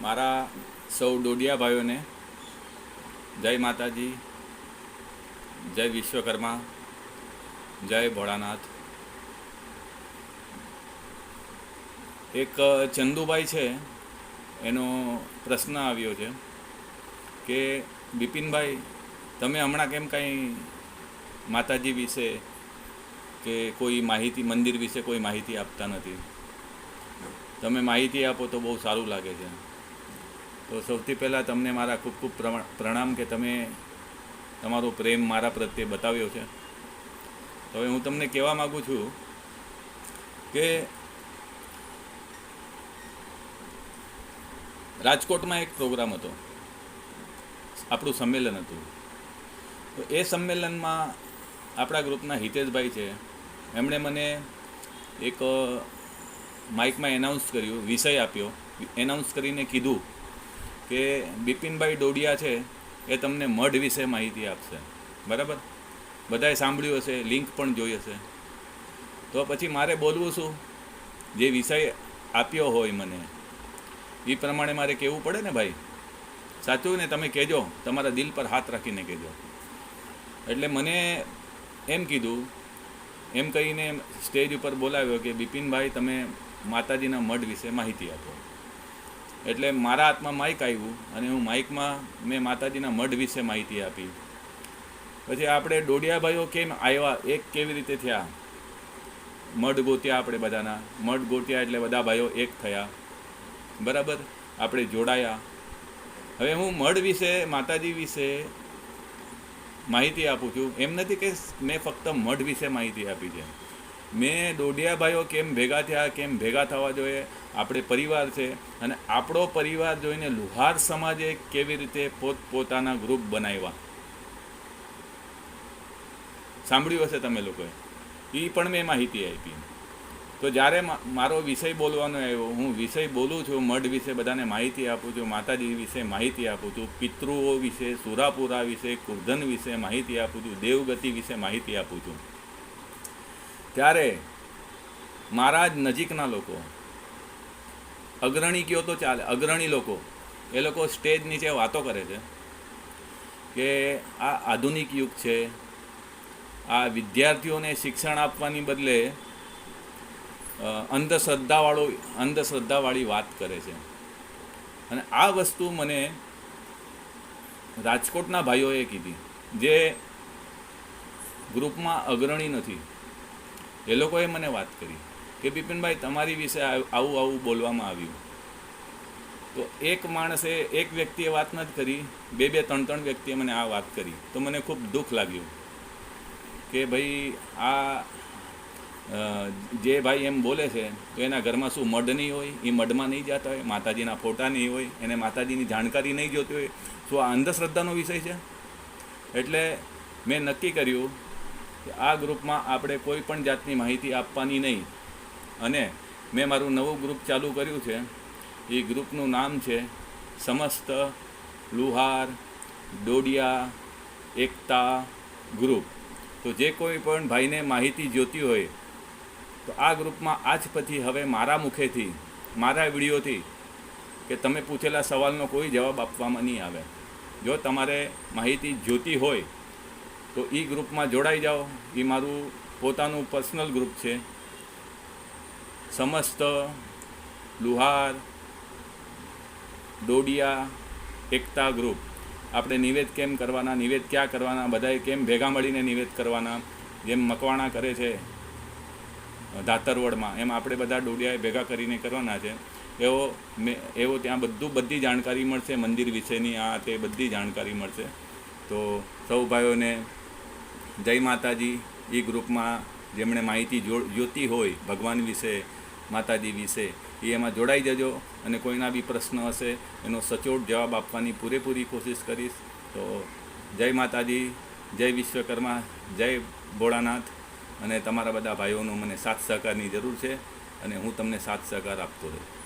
મારા સૌ ડોડિયા ભાઈઓને જય માતાજી, જય વિશ્વકર્મા, જય ભોળાનાથ. એક ચંદુભાઈ છે, એનો પ્રશ્ન આવ્યો છે કે, બિપિનભાઈ, તમે હમણાં કેમ કાંઈ માતાજી વિશે કે કોઈ માહિતી, મંદિર વિશે કોઈ માહિતી આપતા નથી? તમે માહિતી આપો તો બહુ સારું લાગે છે. તો સૌથી પહેલાં તમને મારા ખૂબ ખૂબ પ્રણામ કે તમે તમારો પ્રેમ મારા પ્રત્યે બતાવ્યો છે. તો હવે હું તમને કહેવા માગું છું કે રાજકોટમાં એક પ્રોગ્રામ હતો. આપણું સંમેલન હતું. તો એ સંમેલનમાં આપણા ગ્રુપના હિતેશભાઈ છે. એમણે મને એક માઇકમાં એનાઉન્સ કર્યું, વિષય આપ્યો. એનાઉન્સ કરીને કીધું કે બિપિનભાઈ ડોડિયા છે એ તમને મઢ વિશે માહિતી આપશે. બરાબર? બધાએ સાંભળ્યું હશે, લિંક પણ જોઈ હશે. તો પછી મારે બોલવું શું? જે વિષય આપ્યો હોય મને. એ પ્રમાણે મારે કહેવું પડે ને ભાઈ? સાચું ને તમે કહેજો, તમારા દિલ પર હાથ રાખીને કહેજો. એટલે મને એમ કીધું, એમ કહીને સ્ટેજ ઉપર બોલાવ્યો કે બિપિનભાઈ, તમે માતાજીના મઢ વિશે માહિતી આપો. એટલે મારા હાથમાં માઇક આવ્યું અને હું માઇકમાં મેં માતાજીના મઢ વિશે માહિતી આપી. પછી આપણે ડોડિયાભાઈઓ કેમ આવ્યા? એક કેવી રીતે થયા? મઢ ગોત્યા આપણે બધાના. મઢ ગોત્યા એટલે બધા ભાઈઓ એક થયા. બરાબર? આપણે જોડાયા. હવે હું મઢ વિશે, માતાજી વિશે માહિતી આપું છું. એમ નથી કે મેં ફક્ત મઢ વિશે માહિતી આપી છે. મેં ડોડિયાભાઈઓ કેમ ભેગા થયા, કેમ ભેગા થવા જોઈએ? આપણે પરિવાર છે અને આપણો પરિવાર જોઈને લુહાર સમાજે કેવી રીતે પોતપોતાના ગ્રુપ બનાવ્યા? સાંભળ્યું હશે તમે લોકોએ? એ પણ મેં માહિતી આપી. તો જ્યારે મારો વિષય બોલવાનો આવ્યો, હું વિષય બોલું છું, મઢ વિશે બધાને માહિતી આપું છું, માતાજી વિશે માહિતી આપું છું, પિતૃઓ વિશે, સુરાપુરા વિશે, કુર્ધન વિશે માહિતી આપું છું, દેવગતિ વિશે માહિતી આપું છું. ત્યારે મારા જ નજીકના લોકો, અગ્રણી કયો તો ચાલે, અગ્રણી લોકો, એ લોકો સ્ટેજ નીચે વાતો કરે છે કે આ આધુનિક યુગ છે, આ વિદ્યાર્થીઓને શિક્ષણ આપવાની બદલે અંધશ્રદ્ધાવાળો, અંધશ્રદ્ધાવાળી વાત કરે છે. અને આ વસ્તુ મને રાજકોટના ભાઈઓએ કીધી, જે ગ્રુપમાં અગ્રણી નથી. એ લોકોએ મને વાત કરી કે બિપિનભાઈ, તમારી વિશે આવું આવું બોલવામાં આવ્યું. તો એક માણસે, એક વ્યક્તિએ વાત નથી કરી, બે બે, ત્રણ ત્રણ વ્યક્તિએ મને આ વાત કરી. તો મને ખૂબ દુઃખ લાગ્યું કે ભાઈ આ જે ભાઈ એમ બોલે છે, તો એના ઘરમાં શું મઢ નહીં હોય? એ મઢમાં નહીં જતા હોય? માતાજીના ફોટા નહીં હોય? એને માતાજીની જાણકારી નહીં જોતી હોય? શું આ અંધશ્રદ્ધાનો વિષય છે? એટલે મેં નક્કી કર્યું કે આ ગ્રુપમાં આપણે કોઈ પણ જાતની માહિતી આપવાની નહીં. અને મેં મારું નવું ગ્રુપ ચાલુ કર્યું છે. એ ગ્રુપનું નામ છે સમસ્ત લુહાર ડોડિયા એકતા ગ્રુપ. તો જે કોઈ પણ ભાઈને માહિતી જોતી હોય, તો આ ગ્રુપમાં આજ પછી હવે મારા મુખેથી, મારા વિડીયોથી, કે તમે પૂછેલા સવાલનો કોઈ જવાબ આપવામાં નહીં આવે. જો તમારે માહિતી જોતી હોય તો એ ગ્રુપમાં જોડાઈ જાઓ. એ મારું પોતાનું પર્સનલ ગ્રુપ છે. સમસ્ત, લુહાર, ડોડિયા, એકતા ગ્રુપ. આપણે નિવેદ કેમ કરવાના, નિવેદ ક્યાં કરવાના, બધાએ કેમ ભેગા મળીને નિવેદ કરવાના, જેમ મકવાણા કરે છે ધાતરવડમાં એમ આપણે બધા ડોડિયાએ ભેગા કરીને કરવાના છે. એવો મેં, એવો ત્યાં બધું, બધી જાણકારી મળશે મંદિર વિશેની, આ તે બધી જાણકારી મળશે. તો સૌ ભાઈઓને જય માતાજી. એ ગ્રુપમાં જેમણે માહિતી જોતી હોય ભગવાન વિશે, માતાજી વિશે એ એમાં જોડાઈ જજો અને કોઈના બી પ્રશ્ન હશે, એનો સચોટ જવાબ આપવાની પૂરેપૂરી કોશિશ કરીશ. તો જય માતાજી, જય વિશ્વકર્મા, જય ભોળાનાથ. અને તમારા બધા ભાઈઓનો મને સાથ સહકારની જરૂર છે અને હું તમને સાથ સહકાર આપતો રહું.